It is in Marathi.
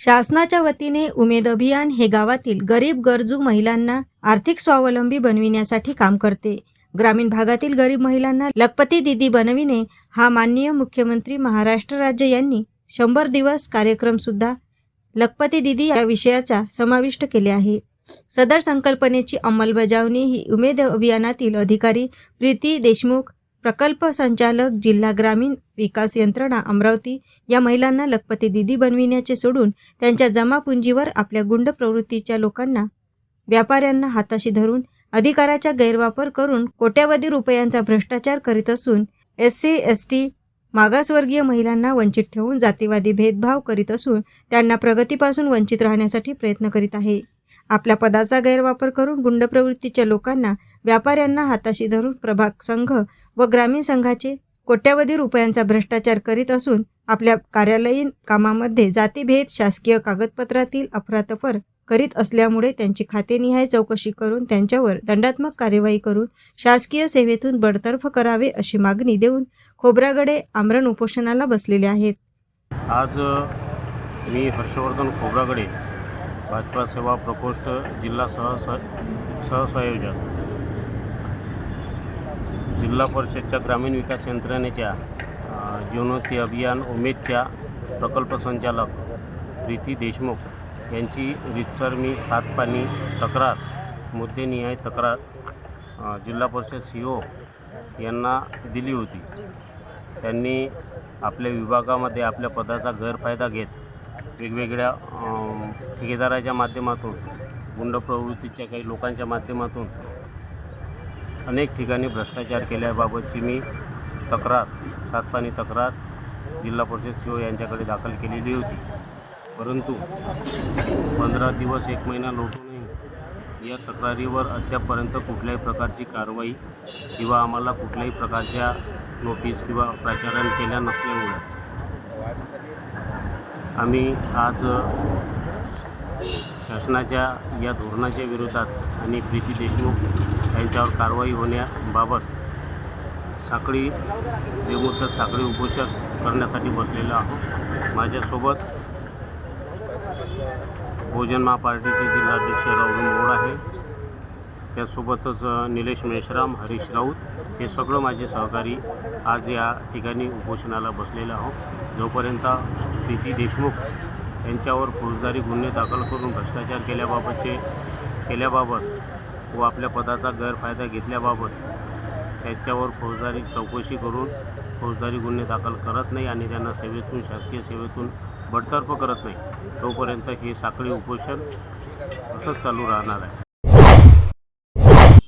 शासनाच्या वतीने उमेद अभियान हे गावातील गरीब गरजू महिलांना आर्थिक स्वावलंबी बनविण्यासाठी काम करते. ग्रामीण भागातील गरीब महिलांना लखपती दिदी बनविणे हा माननीय मुख्यमंत्री महाराष्ट्र राज्य यांनी शंभर दिवस कार्यक्रम सुद्धा लखपती दिदी या विषयाचा समाविष्ट केले आहे. सदर संकल्पनेची अंमलबजावणी ही उमेद अभियानातील अधिकारी प्रीती देशमुख प्रकल्प संचालक जिल्हा ग्रामीण विकास यंत्रणा अमरावती या महिलांना लखपती दिदी बनविण्याचे सोडून त्यांच्या जमापुंजीवर आपल्या गुंड प्रवृत्तीच्या लोकांना व्यापाऱ्यांना हाताशी धरून अधिकाराचा गैरवापर करून कोट्यावधी रुपयांचा भ्रष्टाचार करीत असून एस सी एस टी मागासवर्गीय महिलांना वंचित ठेवून जातीवादी भेदभाव करीत असून त्यांना प्रगतीपासून वंचित राहण्यासाठी प्रयत्न करीत आहे. आपल्या पदाचा गैरवापर करून गुंड प्रवृत्तीच्या लोकांना व्यापाऱ्यांना हाताशी धरून प्रभाग संघ व ग्रामीण संघाचे कोट्यावधी रुपयांचा भ्रष्टाचार करीत असून आपल्या कार्यालयीन कामामध्ये जातीभेद शासकीय कागदपत्रातील अफरातफर करीत असल्यामुळे त्यांची खातेनिहाय चौकशी करून त्यांच्यावर दंडात्मक कार्यवाही करून शासकीय सेवेतून बडतर्फ करावे अशी मागणी देऊन खोब्रागडे आमरण उपोषणाला बसलेले आहेत. आज मी हर्षवर्धन खोब्रागडे भाजपा सेवा प्रकोष्ठ जिल्हा सहस सहसंयोजक. जिल्हा परिषदच्या ग्रामीण विकास यंत्रणेच्या अ, अभियान उमेदच्या प्रकल्प संचालक प्रीती देशमुख यांची रितसर मी सात पाणी तक्रार मुद्देनिहाय तक्रार जिल्हा परिषद सी ओ यांना दिली होती. त्यांनी आपल्या विभागामध्ये आपल्या पदाचा गैरफायदा घेत वेगवेगळ्या ठेकेदाराच्या माध्यमातून गुंड प्रवृत्तीच्या काही लोकांच्या माध्यमातून अनेक ठिकाणी भ्रष्टाचार केल्याबाबतची मी तक्रार सातपाणी तक्रार जिल्हा परिषद सीओ यांच्याकडे दाखल केलेली होती. परंतु पंधरा दिवस एक महिना लोटूनही या तक्रारीवर अद्यापपर्यंत कुठल्याही प्रकारची कारवाई किंवा आम्हाला कुठल्याही प्रकारच्या नोटीस किंवा प्राचारण केल्या नसल्यामुळे आम्ही आज शासनाच्या या धोरणाच्या विरोधात आणि प्रीती देशमुख यांच्यावर कारवाई होण्याबाबत साखळी बेमुदत साखळी उपोषण करण्यासाठी बसलेलो आहोत. माझ्यासोबत बहुजन महापार्टीचे जिल्हाध्यक्ष राहुल मोड आहे. त्यासोबतच निलेश मेश्राम हरीश राऊत हे सगळं माझे सहकारी आज या ठिकाणी उपोषणाला बसलेलं आहोत. जोपर्यंत प्रीती देशमुख यांच्यावर फौजदारी गुन्हे दाखल करून भ्रष्टाचार केल्याबाबतचे केल्याबाबत व आपल्या पदाचा गैरफायदा घेतल्याबाबत त्यांच्यावर फौजदारी चौकशी करून फौजदारी गुन्हे दाखल करत नाही आणि त्यांना सेवेतून शासकीय सेवेतून बडतर्फ करत नाही. तोपर्यंत हे साखळी उपोषण असंच चालू राहणार आहे.